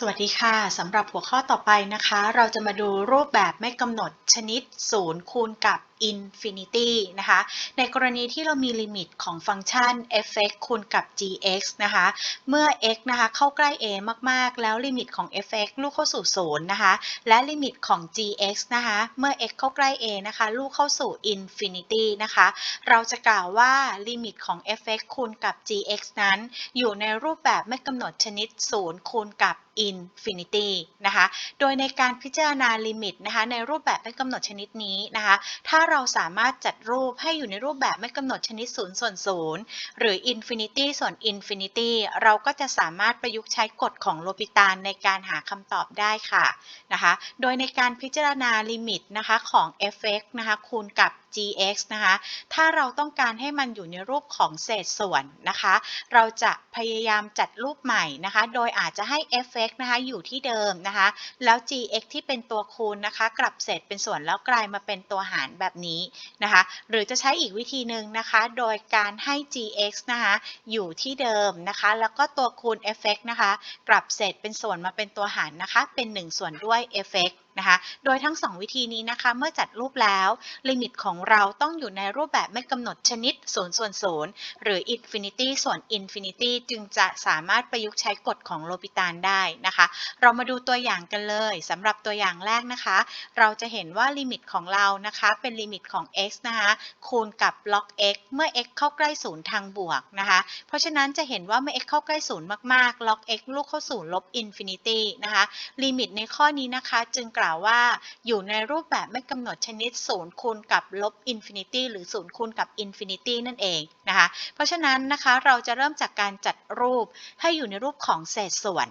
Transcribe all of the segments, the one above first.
สวัสดีค่ะสำหรับหัวข้อต่อไปนะคะ เราจะมาดูรูปแบบไม่กำหนดชนิด 0 คูณกับ infinity นะคะ ในกรณีที่เรามีลิมิตของฟังก์ชัน f(x) คูณกับ gx นะคะ เมื่อ x นะคะเข้าใกล้ a มากๆ แล้วลิมิตของ f(x) ลูกเข้าสู่ 0 นะคะ และลิมิตของ gx นะคะ เมื่อ x เข้าใกล้ a นะคะ ลูกเข้าสู่ infinity นะคะ เราจะกล่าวว่าลิมิตของ f(x) คูณกับ gx นั้น อยู่ในรูปแบบไม่กำหนดชนิด 0 คูณกับ infinity นะคะ โดยในการพิจารณาลิมิตนะคะ ในรูปแบบไม่กำหนดชนิดนี้นะคะ ถ้าเราสามารถจัดรูปให้อยู่ในรูปแบบไม่กำหนดชนิด0ส่วน0หรือ infinity ส่วน infinity เราก็จะสามารถประยุกต์ใช้กฎของโลปิตานในการหาคำตอบได้ค่ะนะคะ โดยในการพิจารณาลิมิตนะคะของ f(x) นะคะคูณกับ gx นะคะ ถ้าเราต้องการให้มันอยู่ในรูปของเศษส่วนนะคะ เราจะพยายามจัดรูปใหม่นะคะ โดยอาจจะให้ f(x) นะคะอยู่ที่เดิมนะคะ แล้ว gx ที่เป็นตัวคูณนะคะ กลับเศษเป็นส่วนแล้วกลายมาเป็นตัวหารแบบนี้นะคะ หรือจะใช้อีกวิธีหนึ่งนะคะ โดยการให้ gx นะคะอยู่ที่เดิมนะคะ แล้วก็ตัวคูณ f(x) นะคะ กลับเศษเป็นส่วนมาเป็นตัวหารนะคะ เป็น 1 ส่วนด้วย f(x) นะคะ โดยทั้ง 2 วิธีนี้นะคะเมื่อจัดรูปแล้ว ลิมิตของเราต้องอยู่ในรูปแบบไม่กำหนดชนิด0ส่วน0หรือ infinity ส่วน infinity จึงจะสามารถประยุกต์ใช้กฎของโลปิตานได้นะคะ เรามาดูตัวอย่างกันเลยสำหรับตัวอย่างแรกนะคะ เราจะเห็นว่าลิมิตของเรานะคะเป็นลิมิตของ x นะคะคูณกับ log x เมื่อ x เข้าใกล้ศูนย์ทางบวกนะคะเพราะฉะนั้นจะเห็นว่าเมื่อ x เข้าใกล้ศูนย์มากๆ log x ลูกเข้าสู่ลบ infinity นะคะลิมิตในข้อนี้นะคะจึงกล่าวว่าอยู่ในรูปแบบไม่กำหนดชนิด0คูณกับลบอินฟินิตี้หรือ0คูณกับอินฟินิตี้นั่นเองนะคะ เพราะฉะนั้นนะคะเราจะเริ่มจากการจัดรูปให้อยู่ในรูปของเศษส่วน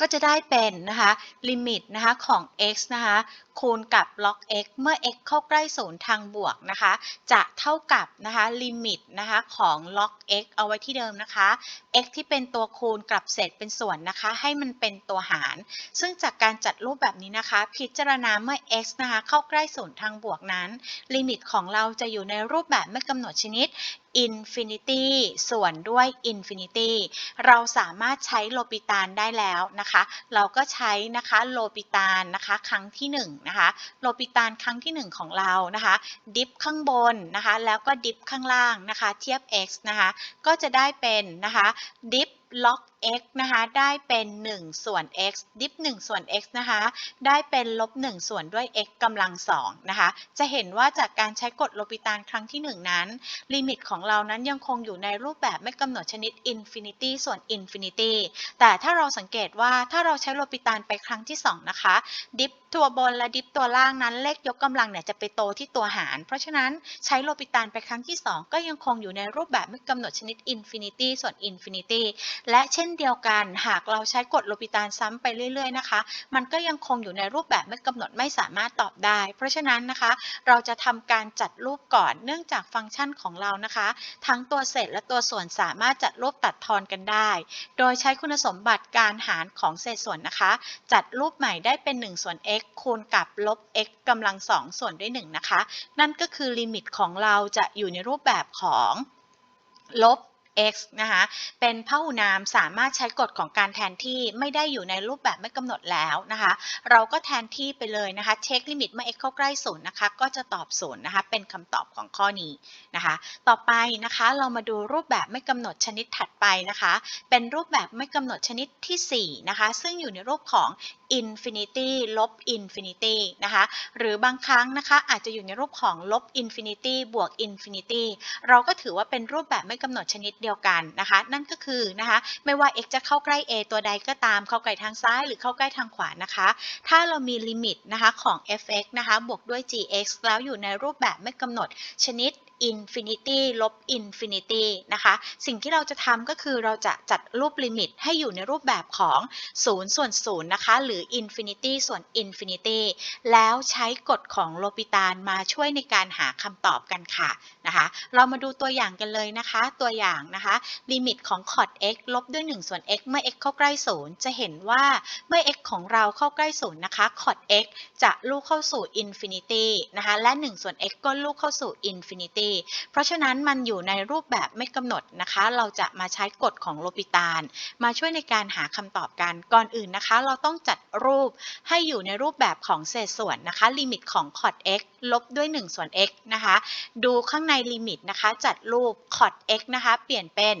ก็จะได้เป็นนะคะลิมิตนะคะของ x นะคะคูณกับ log x เมื่อ x เข้าใกล้ศูนย์ทางบวกนะคะ จะเท่ากับนะคะลิมิตนะคะของ log x เอาไว้ที่เดิมนะคะ x ที่เป็นตัวคูณกลับเศษเป็นส่วนนะคะ ให้มันเป็นตัวหาร ซึ่งจากการจัดรูปแบบนี้นะคะ พิจารณาเมื่อ x นะคะเข้าใกล้ศูนย์ทางบวกนั้น ลิมิตของเราจะอยู่ในรูปแบบไม่กำหนดชนิด infinity ส่วนด้วย infinity เราสามารถใช้โลปิตานได้แล้วนะคะ เราก็ใช้นะคะโลปิตานนะคะครั้งที่1นะคะโลปิตานครั้งที่ 1 ของเรานะคะดิฟข้างบนนะคะแล้วก็ดิฟข้างล่างนะคะเทียบ x นะคะก็จะได้เป็นนะคะดิฟล็อก x นะคะได้เป็น 1 ส่วน x ดิฟ1ส่วน x นะคะได้เป็นลบ1ส่วนด้วย x กำลัง2นะคะจะเห็นว่าจากการใช้กฎโลปิตานครั้งที่ 1 นั้น ลิมิตของเรานั้นยังคงอยู่ในรูปแบบไม่กำหนดชนิด infinity ส่วน infinity แต่ถ้าเราสังเกตว่าถ้าเราใช้โลปิตานไปครั้งที่ 2 นะคะ ดิฟตัวบนและดิฟตัวล่างนั้นเลขยกกำลังเนี่ยจะไปโตที่ตัวหาร เพราะฉะนั้นใช้โลปิตานไปครั้งที่ 2 ก็ยังคงอยู่ในรูปแบบไม่กำหนดชนิด infinity ส่วน infinity และเช่นเดียวกัน หากเราใช้กฎโลปิตานซ้ำไปเรื่อยๆนะคะ มันก็ยังคงอยู่ในรูปแบบไม่กำหนดไม่สามารถตอบได้ เพราะฉะนั้นนะคะ เราจะทำการจัดรูปก่อน เนื่องจากฟังก์ชันของเรานะคะ ทั้งตัวเศษและตัวส่วนสามารถจัดรูปตัดทอนกันได้ โดยใช้คุณสมบัติการหารของเศษส่วนนะคะ จัดรูปใหม่ได้เป็น1ส่วน x คูณกับลบ x กำลัง2ส่วนด้วย1นะคะ นั่นก็คือลิมิตของเราจะอยู่ในรูปแบบของลบ x นะคะเป็นพหุนามสามารถใช้กฎของการแทนที่ไม่ได้อยู่ในรูปแบบไม่กำหนดแล้วนะคะ เราก็แทนที่ไปเลยนะคะเช็คลิมิตเมื่อ x เข้าใกล้ศูนย์นะคะก็จะตอบศูนย์นะคะเป็นคำตอบของข้อนี้นะคะ ต่อไปนะคะเรามาดูรูปแบบไม่กำหนดชนิดถัดไปนะคะ เป็นรูปแบบไม่กำหนดชนิดที่4นะคะซึ่งอยู่ในรูปของ infinity ลบ infinity นะคะ หรือบางครั้งนะคะอาจจะอยู่ในรูปของลบ infinity บวก infinity เราก็ถือว่าเป็นรูปแบบไม่กำหนดชนิดเดียวกันนะคะ นั่นก็คือนะคะไม่ว่า x จะเข้าใกล้ a ตัวใดก็ตาม เข้าใกล้ทางซ้ายหรือเข้าใกล้ทางขวานะคะ ถ้าเรามีลิมิตนะคะของ f(x) นะคะบวกด้วย gx แล้วอยู่ในรูปแบบไม่กำหนดชนิด infinity ลบ infinity นะคะ สิ่งที่เราจะทำก็คือเราจะจัดรูปลิมิตให้อยู่ในรูปแบบของ 0 ส่วน 0 นะคะ หรือ infinity ส่วน infinity แล้วใช้กฎของโลปิตานมาช่วยในการหาคำตอบกันค่ะนะคะ เรามาดูตัวอย่างกันเลยนะคะ ตัวอย่างนะคะลิมิตของ cot x ลบด้วย 1 ส่วน x เมื่อ x เข้าใกล้ 0 จะเห็นว่าเมื่อ x ของเราเข้าใกล้ 0 นะคะ cot x จะลูกเข้าสู่ infinity นะคะ และ 1 ส่วน x ก็ลูกเข้าสู่ infinity เพราะฉะนั้นมันอยู่ในรูปแบบไม่กำหนดนะคะ เราจะมาใช้กฎของโลปิตาน มาช่วยในการหาคำตอบกันก่อนอื่นนะคะ เราต้องจัดรูปให้อยู่ในรูปแบบของเศษส่วนนะคะลิมิตของ cot x ลบด้วย 1 ส่วน x นะคะ ดูข้างในลิมิตนะคะ จัดรูป cot x นะคะ เปลี่ยนเป็น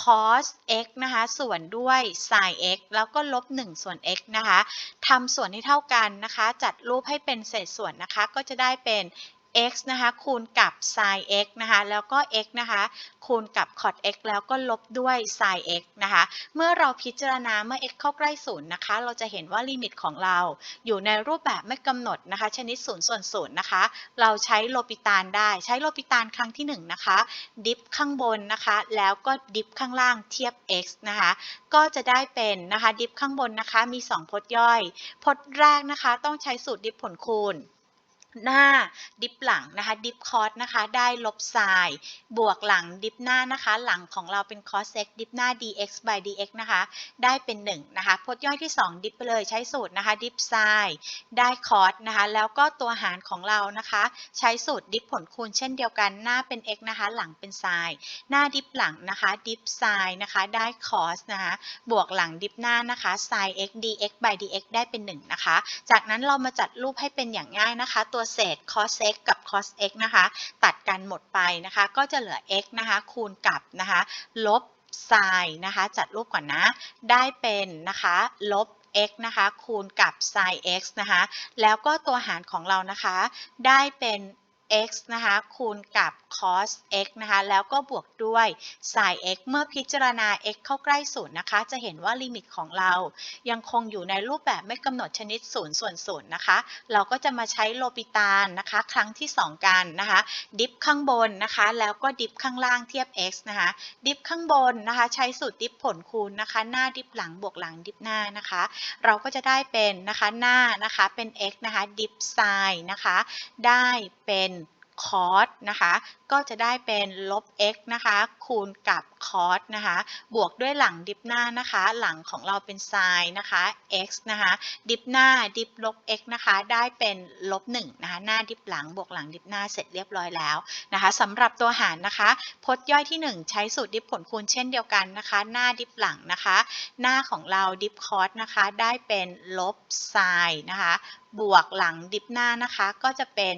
cos x นะคะ ส่วนด้วย sin x แล้วก็ลบ 1 ส่วน x นะคะทำส่วนให้เท่ากันนะคะ จัดรูปให้เป็นเศษส่วนนะคะ ก็จะได้เป็น x นะคะคูณกับ sin x นะคะแล้วก็ x นะคะคูณกับ cot x แล้วก็ลบด้วย sin x นะคะเมื่อเราพิจารณาเมื่อ x เข้าใกล้ศูนย์นะคะเราจะเห็นว่าลิมิตของเรา อยู่ในรูปแบบไม่กำหนดนะคะชนิด0ส่วน0นะคะเราใช้โลปิตานได้ใช้โลปิตานครั้งที่1นะคะดิฟข้างบนนะคะแล้วก็ดิฟข้างล่างเทียบ x นะคะก็จะได้เป็นนะคะดิฟข้างบนนะคะมี 2 พจน์ย่อย พจน์แรกนะคะต้องใช้สูตรดิฟผลคูณ หน้าดิฟหลังนะคะดิฟคอสนะคะได้ลบไซน์บวกหลังดิฟหน้านะคะ หลังของเราเป็นคอส x ดิฟหน้า dx by dx นะคะได้เป็น 1 นะคะพจน์ย่อยที่ 2 ดิฟไปเลยใช้สูตรนะคะดิฟไซน์ได้คอสนะคะแล้วก็ตัวหารของเรานะคะ ใช้สูตรดิฟผลคูณเช่นเดียวกันหน้าเป็น x นะคะหลังเป็นไซน์หน้าดิฟหลังนะคะดิฟไซน์นะคะได้คอสนะคะบวกหลังดิฟหน้านะคะไซน์ x dx by dx ได้เป็น 1 นะคะ จากนั้นเรามาจัดรูปให้เป็นอย่างง่ายนะคะตัววเศษ cos x กับ cos x นะคะ ตัดกันหมดไปนะคะ ก็จะเหลือ x นะคะ คูณกับนะคะ ลบ sin นะคะ จัดรูปก่อนนะ ได้เป็นนะคะ ลบ x นะคะ คูณกับ sin x นะคะ แล้วก็ตัวหารของเรานะคะ ได้เป็น x นะคะ คูณกับ cos x นะคะแล้วก็บวกด้วย sin x เมื่อพิจารณา x เข้าใกล้ศูนย์นะคะ จะเห็นว่าลิมิตของเรายังคงอยู่ในรูปแบบไม่กำหนดชนิด0ส่วน0นย์นะคะ เราก็จะมาใช้โลปิตานนะคะ ครั้งที่ 2 กันนะคะ ดิฟข้างบนนะคะ แล้วก็ดิฟข้างล่างเทียบ x นะคะ ดิฟข้างบนนะคะ ใช้สูตรดิฟผลคูณนะคะ หน้าดิฟหลังบวกหลังดิฟหน้านะคะ เราก็จะได้เป็นนะคะหน้านะคะเป็น x นะคะดิฟไซน์นะคะ ได้เป็น คอสนะคะ ก็จะได้เป็นลบ x นะคะ คูณกับคอสนะคะ บวกด้วยหลังดิฟหน้านะคะ หลังของเราเป็นไซน์นะคะ x นะคะ ดิฟหน้าดิฟลบ x นะคะ ได้เป็นลบ1นะคะ หน้าดิฟหลังบวกหลังดิฟหน้าเสร็จเรียบร้อยแล้วนะคะสำหรับตัวหารนะคะ พจน์ย่อยที่ 1 ใช้สูตรดิฟผลคูณเช่นเดียวกันนะคะ หน้าดิฟหลังนะคะ หน้าของเราดิฟคอสนะคะ ได้เป็นลบไซน์นะคะ บวกหลังดิฟหน้านะคะ ก็จะเป็น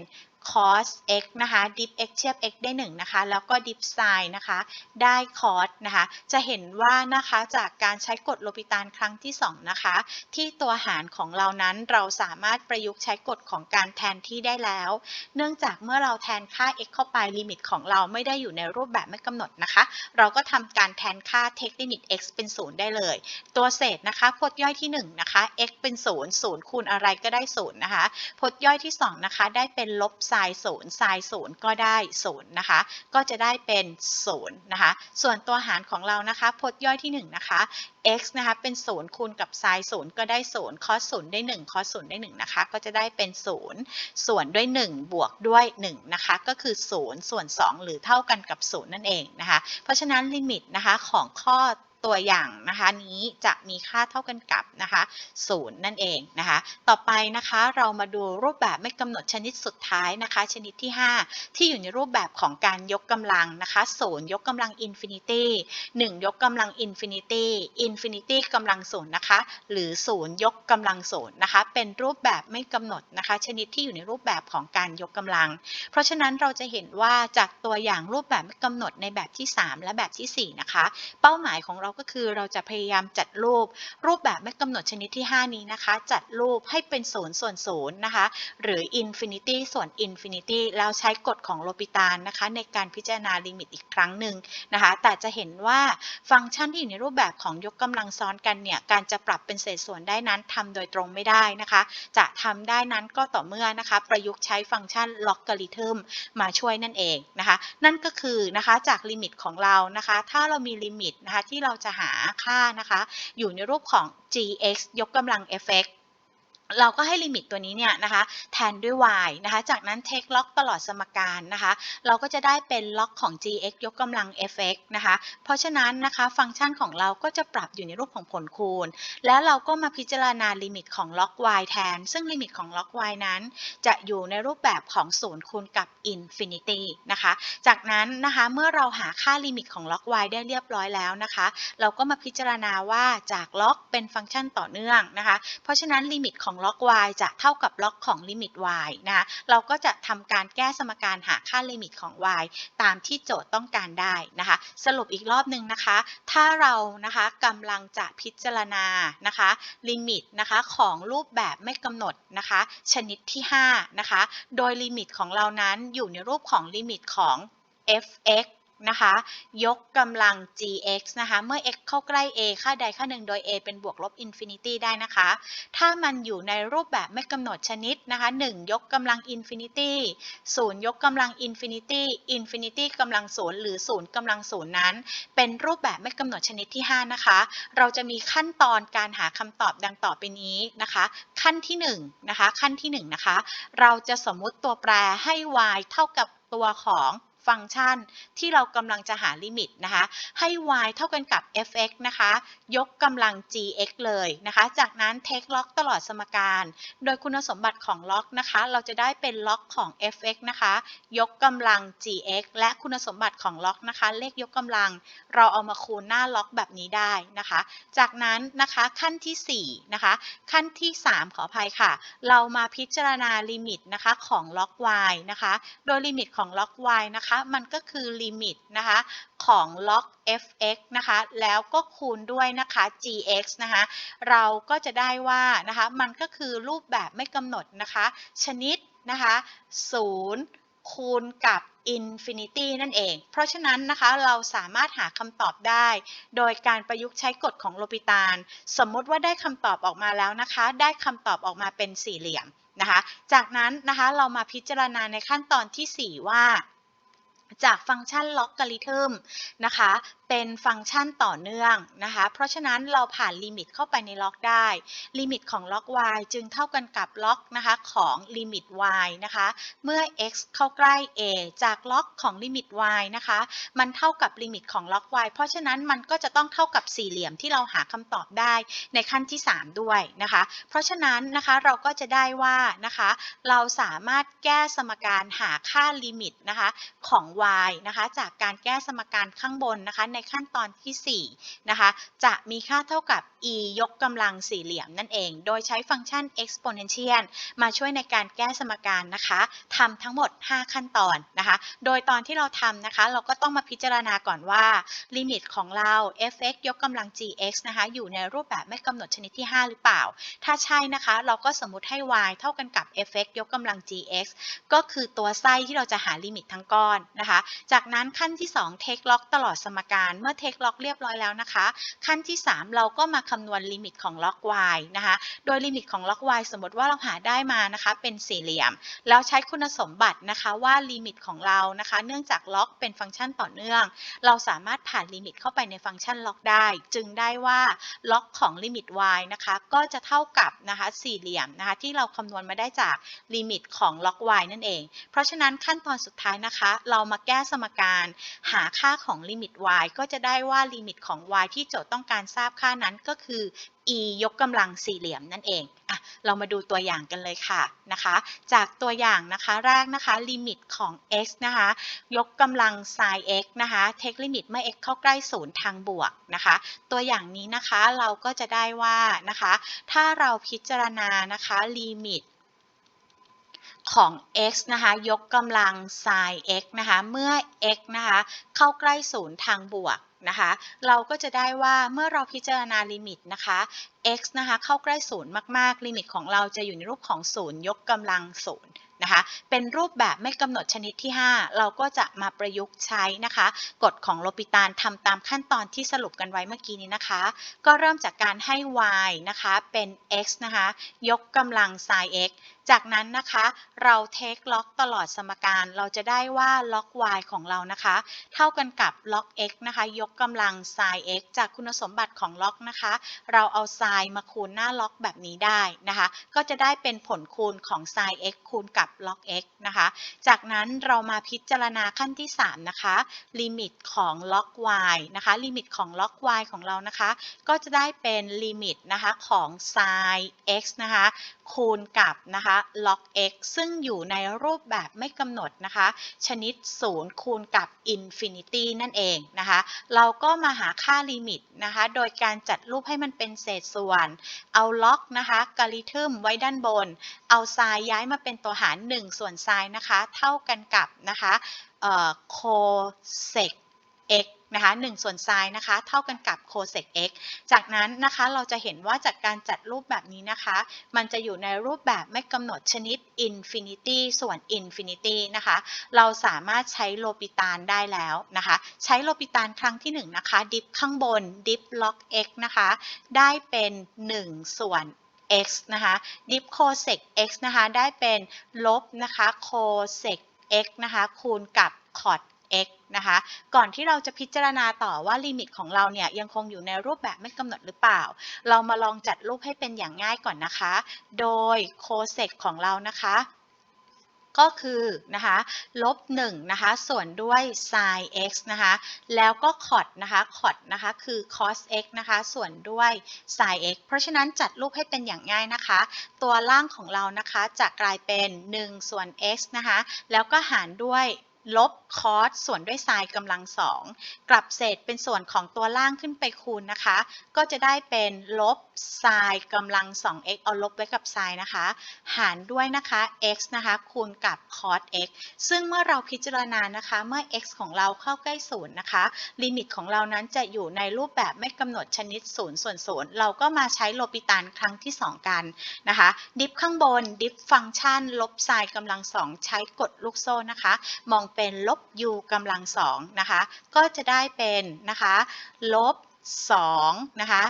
cos x นะคะ diff x เทียบ x ได้ 1 นะคะ แล้วก็ diff sin นะคะ ได้ cos นะคะ จะเห็นว่านะคะจากการใช้กฎโลปิตานครั้งที่ 2 นะคะ ที่ตัวหารของเรานั้นเราสามารถประยุกต์ใช้กฎของการแทนที่ได้แล้ว เนื่องจากเมื่อเราแทนค่า x เข้าไปลิมิตของเราไม่ได้อยู่ในรูปแบบไม่กำหนดนะคะ เราก็ทำการแทนค่า take limit x เป็น 0 ได้เลย ตัวเศษนะคะพจน์ย่อยที่ 1 นะคะ x เป็น 0 0 คูณอะไรก็ได้ 0 นะคะพจน์ย่อยที่ 2 นะคะ ได้เป็นลบ sin 0 sin 0ก็ได้0นนะคะ ก็จะได้เป็น0นนะคะ ส่วนตัวหารของเรานะคะ พจน์ย่อยที่1นะคะ x นะคะเป็น0คูณกับ sin 0ก็ได้0 cos 0ได้1 cos 0ได้1นะคะ ก็จะได้เป็น0ส่วนด้วย 1 บวกด้วย1นะคะ ก็คือ0ส่วน 2 หรือเท่ากันกับ0นั่นเองนะคะ เพราะฉะนั้นลิมิตนะคะของข้อ ตัวอย่างนะคะนี้จะมีค่าเท่ากันกับนะคะ0นั่นเองนะคะ ต่อไปนะคะเรามาดูรูปแบบไม่กำหนดชนิดสุดท้ายนะคะ ชนิดที่ 5 ที่อยู่ในรูปแบบของการยกกำลังนะคะ0ยกกำลังอินฟินิตี้1ยกกำลังอินฟินิตี้อินฟินิตี้กำลังศูนย์นะคะ หรือ0ยกกำลังศูนย์นะคะ เป็นรูปแบบไม่กำหนดนะคะ ชนิดที่อยู่ในรูปแบบของการยกกำลัง เพราะฉะนั้นเราจะเห็นว่าจากตัวอย่างรูปแบบไม่กำหนดในแบบที่ 3 และแบบทีสี่ 4 นะคะ เป้าหมายของเราก็คือเราจะพยายามจัดรูป รูปแบบไม่กำหนดชนิดที่ 5 นี้นะคะ จัดรูปให้เป็นศูนย์ส่วนศูนย์นะคะ หรือ infinity ส่วน infinity แล้วใช้กฎของโลปิตานนะคะ ในการพิจารณาลิมิตอีกครั้งหนึ่งนะคะ แต่จะเห็นว่าฟังก์ชันที่อยู่ในรูปแบบของยกกำลังซ้อนกันเนี่ย การจะปรับเป็นเศษส่วนได้นั้นทำโดยตรงไม่ได้นะคะ จะทำได้นั้นก็ต่อเมื่อนะคะ ประยุกต์ใช้ฟังก์ชันล็อกกริทึมมาช่วยนั่นเองนะคะ นั่นก็คือนะคะจากลิมิตของเรานะคะ ถ้าเรามีลิมิตนะคะที่เราจะหาค่านะคะ อยู่ในรูปของ gx ยกกำลัง fx เราก็ให้ลิมิตตัวนี้เนี่ยนะคะแทนด้วย y นะคะจากนั้น take log ตลอดสมการนะคะเราก็จะได้เป็นล็อกของ gx ยกกำลัง fx นะคะเพราะฉะนั้นนะคะฟังก์ชันของเราก็จะปรับอยู่ในรูปของผลคูณ แล้วเราก็มาพิจารณาลิมิตของล็อก y แทน ซึ่งลิมิตของล็อก y นั้น จะอยู่ในรูปแบบของ0คูณกับ infinity นะคะจากนั้นนะคะเมื่อเราหาค่าลิมิตของล็อก y ได้เรียบร้อยแล้วนะคะเราก็มาพิจารณาว่าจากล็อกเป็นฟังก์ชันต่อเนื่องนะคะเพราะฉะนั้นลิมิตของล็อก y จะเท่ากับล็อกของลิมิต y นะคะเราก็จะทำการแก้สมการหาค่าลิมิตของ y ตามที่โจทย์ต้องการได้นะคะ สรุปอีกรอบหนึ่งนะคะ ถ้าเรานะคะกำลังจะพิจารณานะคะลิมิตนะคะของรูปแบบไม่กำหนดนะคะชนิดที่5นะคะโดยลิมิตของเรานั้นอยู่ในรูปของลิมิตของ f(x) นะคะ ยกกำลัง gx นะคะ เมื่อ x เข้าใกล้ a ค่าใดค่าหนึ่งโดย a เป็นบวกลบอินฟินิตี้ได้นะคะ ถ้ามันอยู่ในรูปแบบไม่กำหนดชนิดนะคะ 1 ยกกำลังอินฟินิตี้0ยกกำลังอินฟินิตี้อินฟินิตี้กำลังศูนย์หรือ0กำลังศูนย์นั้น เป็นรูปแบบไม่กำหนดชนิดที่ 5 นะคะ เราจะมีขั้นตอนการหาคำตอบดังต่อไปนี้นะคะ ขั้นที่1นะคะขั้นที่1นะคะเราจะสมมุติตัวแปรให้ y เท่ากับตัวของ ฟังก์ชันที่เรากำลังจะหาลิมิตนะคะ ให้ y เท่ากันกับ f(x) นะคะ ยกกำลัง gx เลยนะคะ จากนั้น take log ตลอดสมการ โดยคุณสมบัติของล็อกนะคะ เราจะได้เป็นล็อกของ f(x) นะคะ ยกกำลัง gx และคุณสมบัติของล็อกนะคะ เลขยกกำลัง เราเอามาคูณหน้าล็อกแบบนี้ได้นะคะ จากนั้นนะคะขั้นที่4นะคะ ขั้นที่ 3 ขออภัยค่ะ เรามาพิจารณาลิมิตนะคะของล็อก y นะคะ โดยลิมิตของล็อก y นะคะมันก็คือลิมิตนะคะของล็อก f(x) นะคะ แล้วก็คูณด้วยนะคะ gx นะคะ เราก็จะได้ว่านะคะ มันก็คือรูปแบบไม่กำหนดนะคะ ชนิดนะคะ0คูณกับ infinity นั่นเอง เพราะฉะนั้นนะคะเราสามารถหาคำตอบได้ โดยการประยุกต์ใช้กฎของโลปิตาน สมมติว่าได้คำตอบออกมาแล้วนะคะ ได้คำตอบออกมาเป็นสี่เหลี่ยมนะคะ จากนั้นนะคะเรามาพิจารณาในขั้นตอนที่ 4 ว่า จากฟังก์ชันล็อกกริทึมนะคะเป็นฟังก์ชันต่อเนื่องนะคะเพราะฉะนั้นเราผ่านลิมิตเข้าไปในล็อกได้ลิมิตของล็อก y จึงเท่ากันกับล็อกนะคะของลิมิต y นะคะเมื่อ x เข้าใกล้ a จากล็อกของลิมิต y นะคะมันเท่ากับลิมิตของล็อก y เพราะฉะนั้นมันก็จะต้องเท่ากับสี่เหลี่ยมที่เราหาคำตอบได้ในขั้นที่ 3 ด้วยนะคะเพราะฉะนั้นนะคะเราก็จะได้ว่านะคะเราสามารถแก้สมการหาค่าลิมิตนะคะของ y นะคะจากการแก้สมการข้างบนนะคะในขั้นตอนที่4นะคะจะมีค่าเท่ากับ e ยกกำลังสี่เหลี่ยมนั่นเอง โดยใช้ฟังก์ชัน exponential มาช่วยในการแก้สมการนะคะทำทั้งหมด 5 ขั้นตอนนะคะ โดยตอนที่เราทำนะคะ เราก็ต้องมาพิจารณาก่อนว่า ลิมิตของเรา f(x) ยกกำลัง gx นะคะอยู่ในรูปแบบไม่กำหนดชนิดที่ 5 หรือเปล่า ถ้าใช่นะคะ เราก็สมมติให้ y เท่ากันกับ f(x) ยกกำลัง gx ก็คือตัวไส้ที่เราจะหาลิมิตทั้งก้อนนะคะจากนั้นขั้นที่ 2 take log ตลอดสมการเมื่อ take log เรียบร้อยแล้วนะคะ ขั้นที่ 3 เราก็มาคำนวณลิมิตของ log y นะคะ โดยลิมิตของ log y สมมติว่าเราหาได้มานะคะเป็นสี่เหลี่ยม แล้วใช้คุณสมบัตินะคะว่าลิมิตของเรานะคะ เนื่องจาก log เป็นฟังก์ชันต่อเนื่อง เราสามารถผ่านลิมิตเข้าไปในฟังก์ชัน log ได้ จึงได้ว่า log ของลิมิต y นะคะก็จะเท่ากับนะคะสี่เหลี่ยมนะคะที่เราคำนวณมาได้จากลิมิตของ log y นั่นเอง เพราะฉะนั้นขั้นตอนสุดท้ายนะคะ เรามาแก้สมการหาค่าของลิมิต y ก็จะได้ว่าลิมิตของ y ที่โจทย์ต้องการทราบค่านั้นก็คือ e ยกกำลังสี่เหลี่ยมนั่นเองอะเรามาดูตัวอย่างกันเลยค่ะนะคะ จากตัวอย่างนะคะแรกนะคะลิมิตของ x นะคะยกกำลัง sin x นะคะเทคลิมิตเมื่อ x เข้าใกล้ศูนย์ทางบวกนะคะ ตัวอย่างนี้นะคะเราก็จะได้ว่านะคะ ถ้าเราพิจารณานะคะลิมิต ของ x นะคะยกกำลัง sin x นะคะเมื่อ x นะคะเข้าใกล้ศูนย์ทางบวกนะคะเราก็จะได้ว่าเมื่อเราพิจารณาลิมิตนะคะ x นะคะเข้าใกล้ศูนย์มากๆ ลิมิตของเราจะอยู่ในรูปของศูนย์ยกกำลังศูนย์นะคะเป็นรูปแบบไม่กำหนดชนิดที่ 5 เราก็จะมาประยุกต์ใช้นะคะกฎของโลปิตานทำตามขั้นตอนที่สรุปกันไว้เมื่อกี้นี้นะคะ ก็เริ่มจากการให้ y นะคะเป็น x นะคะยกกำลัง sin x จากนั้นนะคะเราเทคล็อกตลอดสมการเราจะได้ว่าล็อก y ของเรานะคะ เท่ากันกับล็อก x นะคะ ยกกำลัง sin x จากคุณสมบัติของล็อกนะคะ เราเอา sin มาคูณหน้าล็อกแบบนี้ได้นะคะ ก็จะได้เป็นผลคูณของ sin x คูณกับล็อก x นะคะ จากนั้นเรามาพิจารณาขั้นที่ 3 นะคะ ลิมิตของล็อก y นะคะ ลิมิตของล็อก y ของเรานะคะ ก็จะได้เป็นลิมิตนะคะของ sin x นะคะ คูณกับนะคะ log x ซึ่งอยู่ในรูปแบบไม่กำหนดนะคะ ชนิด 0 คูณกับ infinity นั่นเองนะคะ เราก็มาหาค่าลิมิตนะคะ โดยการจัดรูปให้มันเป็นเศษส่วน เอาล็อกนะคะกริทึมไว้ด้านบน เอาไซน์ย้ายมาเป็นตัวหาร 1 ส่วนไซน์นะคะ เท่ากันกับนะคะโคเซก x นะคะ1ส่วนไซน์นะคะเท่ากันกับโคเซก x จากนั้นนะคะเราจะเห็นว่าจากการจัดรูปแบบนี้นะคะ มันจะอยู่ในรูปแบบไม่กำหนดชนิด infinity ส่วน infinity นะคะเราสามารถใช้โลปิตานได้แล้วนะคะใช้โลปิตานครั้งที่1นะคะดิฟข้างบนดิฟล็อก x นะคะได้เป็น 1 ส่วน x นะคะดิฟโคเซก x นะคะได้เป็นลบนะคะโคเซก x นะคะคูณกับคอ t x นะคะ ก่อนที่เราจะพิจารณาต่อว่าลิมิตของเราเนี่ยยังคงอยู่ในรูปแบบไม่กำหนดหรือเปล่า เรามาลองจัดรูปให้เป็นอย่างง่ายก่อนนะคะ โดยโคเซกของเรานะคะก็คือนะคะลบ1นะคะส่วนด้วย sin x นะคะแล้วก็ cot นะคะ cot นะคะคือ cos x นะคะส่วนด้วย sin x เพราะฉะนั้นจัดรูปให้เป็นอย่างง่ายนะคะ ตัวล่างของเรานะคะจะกลายเป็น 1 ส่วน x นะคะแล้วก็หารด้วย ลบคอสส่วนด้วยไซน์กำลังสองกลับเศษเป็นส่วนของตัวล่างขึ้นไปคูณนะคะ ก็จะได้เป็นลบ ไซน์กำลัง 2x เอาลบไว้กับไซน์นะคะ หารด้วยนะคะ x นะคะคูณกับ cos x ซึ่งเมื่อเราพิจารณานะคะ เมื่อ x ของเราเข้าใกล้ศูนย์นะคะ ลิมิตของเรานั้นจะอยู่ในรูปแบบไม่กำหนดชนิด0ส่วน0เราก็มาใช้โลปิตานครั้งที่ 2 กันนะคะ ดิฟข้างบน ดิฟฟังก์ชัน ลบไซน์กำลังสองใช้กดลูกโซ่นะคะ มองเป็นลบ u กำลังสองนะคะ ก็จะได้เป็นนะคะ ลบ2นะคะ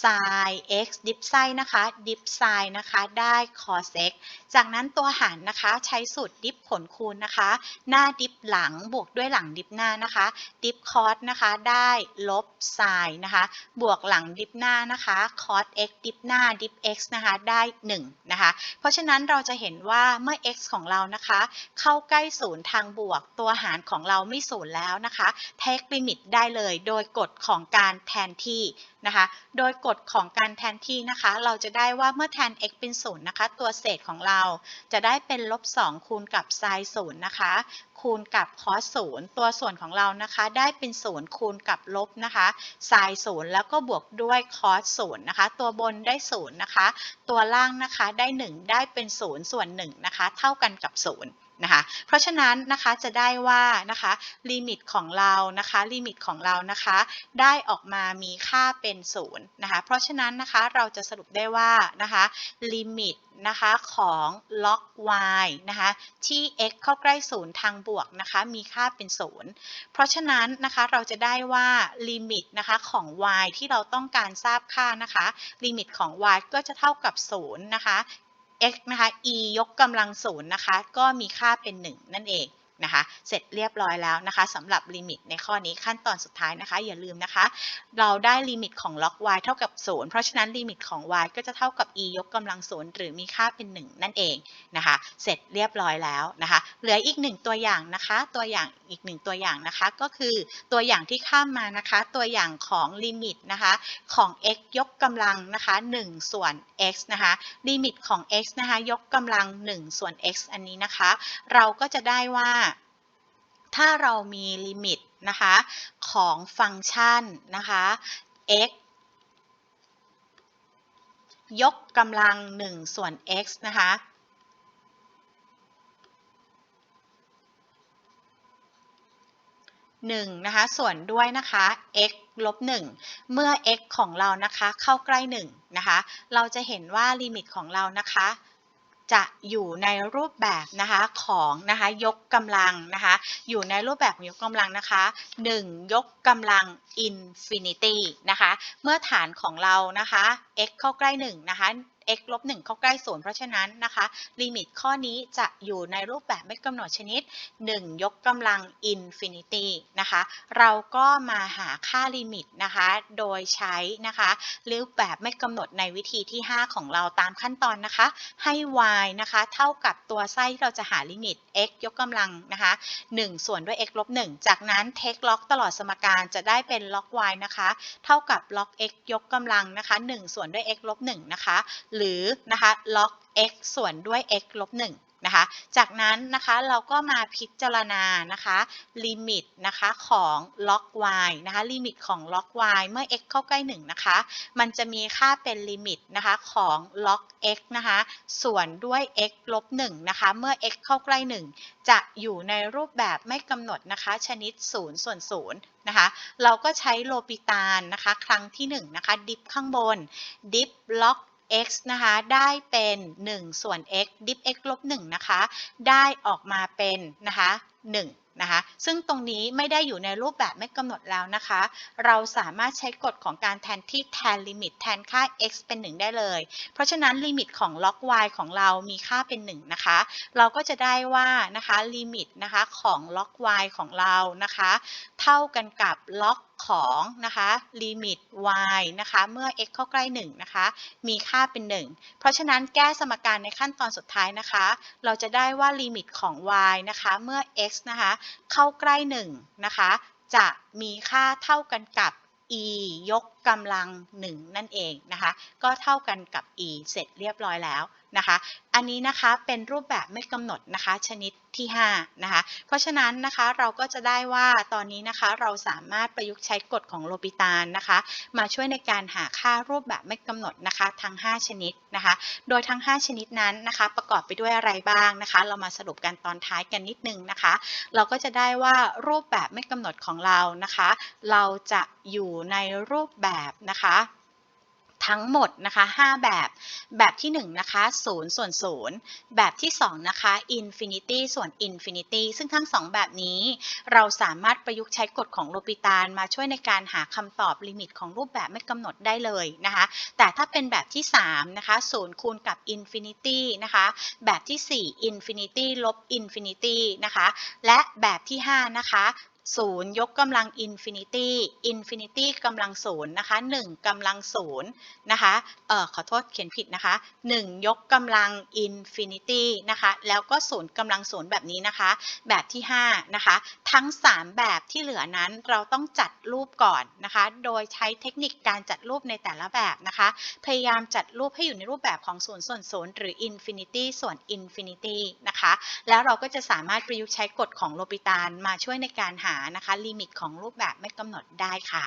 sin x ดิฟไซนะคะ ดิฟไซนะคะ ได้ cos x จากนั้นตัวหารนะคะ ใช้สูตรดิฟผลคูณนะคะ หน้าดิฟหลังบวกด้วยหลังดิฟหน้านะคะ ดิฟคอสนะคะ ได้ลบไซนะคะ บวกหลังดิฟหน้านะคะ cos x ดิฟหน้า ดิฟ x นะคะ ได้ 1 นะคะ เพราะฉะนั้นเราจะเห็นว่าเมื่อ x ของเรานะคะ เข้าใกล้ศูนย์ทางบวก ตัวหารของเราไม่ศูนย์แล้วนะคะเทคลิมิตได้เลย โดยกฎของการแทนที่นะคะ โดยกฎของการแทนที่นะคะ เราจะได้ว่าเมื่อแทน x เป็นศูนย์นะคะ ตัวเศษของเราจะได้เป็นลบ2คูณกับ sin ศูนย์นะคะ คูณกับ cos ศูนย์ตัวส่วนของเรานะคะ ได้เป็นศูนย์คูณกับลบนะคะ sin ศูนย์แล้วก็บวกด้วย cos ศูนย์นะคะ ตัวบนได้ศูนย์นะคะ ตัวล่างนะคะได้ 1 ได้เป็นศูนย์ส่วน1นะคะ เท่ากันกับศูนย์ นะคะ เพราะฉะนั้นนะคะจะได้ว่านะคะลิมิตของเรานะคะลิมิตของเรานะคะได้ออกมามีค่าเป็นศูนย์นะคะเพราะฉะนั้นนะคะเราจะสรุปได้ว่านะคะลิมิตนะคะของ log y นะคะที่ x เข้าใกล้ศูนย์ทางบวกนะคะมีค่าเป็นศูนย์เพราะฉะนั้นนะคะเราจะได้ว่าลิมิตนะคะของ y ที่เราต้องการทราบค่านะคะลิมิตของ y ก็จะเท่ากับศูนย์นะคะ x นะคะ e ยกกำลังศูนย์นะคะ ก็มีค่าเป็น 1 นั่นเอง นะคะ เสร็จเรียบร้อยแล้วนะคะสำหรับลิมิตในข้อนี้ขั้นตอนสุดท้ายนะคะ อย่าลืมนะคะ เราได้ลิมิตของล็อก y เท่ากับ 0 เพราะฉะนั้นลิมิตของ y ก็จะเท่ากับ e ยกกำลังศูนย์หรือมีค่าเป็น 1 นั่นเองนะคะ เสร็จเรียบร้อยแล้วนะคะ เหลืออีกหนึ่งตัวอย่างนะคะ ตัวอย่างอีกหนึ่งตัวอย่างนะคะ ก็คือตัวอย่างที่ข้ามมานะคะ ตัวอย่างของลิมิตนะคะของ x ยกกำลังนะคะ 1 ส่วน x นะคะลิมิตของ x นะคะยกกำลัง 1 ส่วน x อันนี้นะคะ เราก็จะได้ว่า ถ้าเรามีลิมิตนะคะของฟังก์ชันนะคะ x ยกกำลัง 1 ส่วน x นะคะ1นะคะส่วนด้วยนะคะ x ลบ1เมื่อ x ของเรานะคะเข้าใกล้1นะคะเราจะเห็นว่าลิมิตของเรานะคะ จะอยู่ในรูปแบบนะคะของนะคะยกกำลังนะคะอยู่ในรูปแบบของยกกำลังนะคะ 1 ยกกำลังอินฟินิตี้นะคะเมื่อฐานของเรานะคะ x เข้าใกล้1นะคะ x ลบ1เข้าใกล้0เพราะฉะนั้นนะคะลิมิตข้อนี้จะอยู่ในรูปแบบไม่กำหนดชนิด 1 ยกกำลัง infinity นะคะเราก็มาหาค่าลิมิตนะคะโดยใช้นะคะรูปแบบไม่กำหนดในวิธีที่ 5 ของเราตามขั้นตอนนะคะ ให้ y นะคะเท่ากับตัวไส้ที่เราจะหาลิมิต x ยกกำลังนะคะ1ส่วนด้วย x ลบ1จากนั้น take log ตลอดสมการจะได้เป็น log y นะคะ เท่ากับ log x ยกกำลังนะคะ1ส่วนด้วย x ลบ1นะคะหรือนะคะ log x ส่วนด้วย x ลบ1นะคะ จากนั้นนะคะเราก็มาพิจารณานะคะลิมิตนะคะของ log y นะคะลิมิตของ log y เมื่อ x เข้าใกล้1นะคะ มันจะมีค่าเป็นลิมิตนะคะของ log x นะคะส่วนด้วย x ลบ1นะคะ เมื่อ x เข้าใกล้ 1 จะอยู่ในรูปแบบไม่กำหนดนะคะชนิด 0 ส่วน 0นะคะเราก็ใช้โลปิตานนะคะ ครั้งที่1นะคะดิฟข้างบนดิฟ log x นะคะ ได้เป็น 1 ส่วน x ดิฟ x ลบ1นะคะ ได้ออกมาเป็นนะคะ 1 นะคะ ซึ่งตรงนี้ไม่ได้อยู่ในรูปแบบไม่กำหนดแล้วนะคะ เราสามารถใช้กฎของการแทนที่แทนลิมิตแทนค่า x เป็น 1 ได้เลย เพราะฉะนั้นลิมิตของ log y ของเรามีค่าเป็น 1 นะคะ เราก็จะได้ว่านะคะลิมิตนะคะของ log y ของเรานะคะ เท่ากันกับ log ของนะคะลิมิต y นะคะเมื่อ x เข้าใกล้1นะคะมีค่าเป็น 1 เพราะฉะนั้นแก้สมการในขั้นตอนสุดท้ายนะคะ เราจะได้ว่าลิมิตของ y นะคะเมื่อ x นะคะเข้าใกล้1นะคะ จะมีค่าเท่ากันกับ e ยกกำลัง 1 นั่นเองนะคะ ก็เท่ากันกับ e เสร็จเรียบร้อยแล้ว นะคะ อันนี้นะคะเป็นรูปแบบไม่กำหนดนะคะชนิดที่5นะคะ เพราะฉะนั้นนะคะเราก็จะได้ว่าตอนนี้นะคะเราสามารถประยุกต์ใช้กฎของโลปิตานนะคะ มาช่วยในการหาค่ารูปแบบไม่กำหนดนะคะทั้ง 5 ชนิดนะคะ โดยทั้ง 5 ชนิดนั้นนะคะ ประกอบไปด้วยอะไรบ้างนะคะ เรามาสรุปกันตอนท้ายกันนิดนึงนะคะ เราก็จะได้ว่ารูปแบบไม่กำหนดของเรานะคะ เราจะอยู่ในรูปแบบนะคะ ทั้งหมดนะคะ 5 แบบ แบบที่1นะคะ0ส่วน0แบบที่2นะคะ infinity ส่วน infinity ซึ่งทั้ง 2 แบบนี้เราสามารถประยุกต์ใช้กฎของโลปิตานมาช่วยในการหาคำตอบลิมิตของรูปแบบไม่กำหนดได้เลยนะคะ แต่ถ้าเป็นแบบที่3นะคะ0คูณกับ infinity นะคะ แบบที่ 4 infinity ลบ infinity นะคะ และแบบที่ 5 นะคะ 0ยกกำลัง infinity infinity กำลัง0นะคะ1กำลัง0นะคะเอ่อขอโทษเขียนผิดนะคะ1ยกกำลัง infinity นะคะแล้วก็0กำลัง0แบบนี้นะคะ แบบที่5นะคะทั้ง 3 แบบที่เหลือนั้นเราต้องจัดรูปก่อนนะคะ โดยใช้เทคนิคการจัดรูปในแต่ละแบบนะคะ พยายามจัดรูปให้อยู่ในรูปแบบของ0ส่วน0หรือ infinity ส่วน infinity นะคะแล้วเราก็จะสามารถประยุกต์ใช้กฎของโลปิตานมาช่วยในการหานะคะลิมิตของรูปแบบไม่กำหนดได้ค่ะ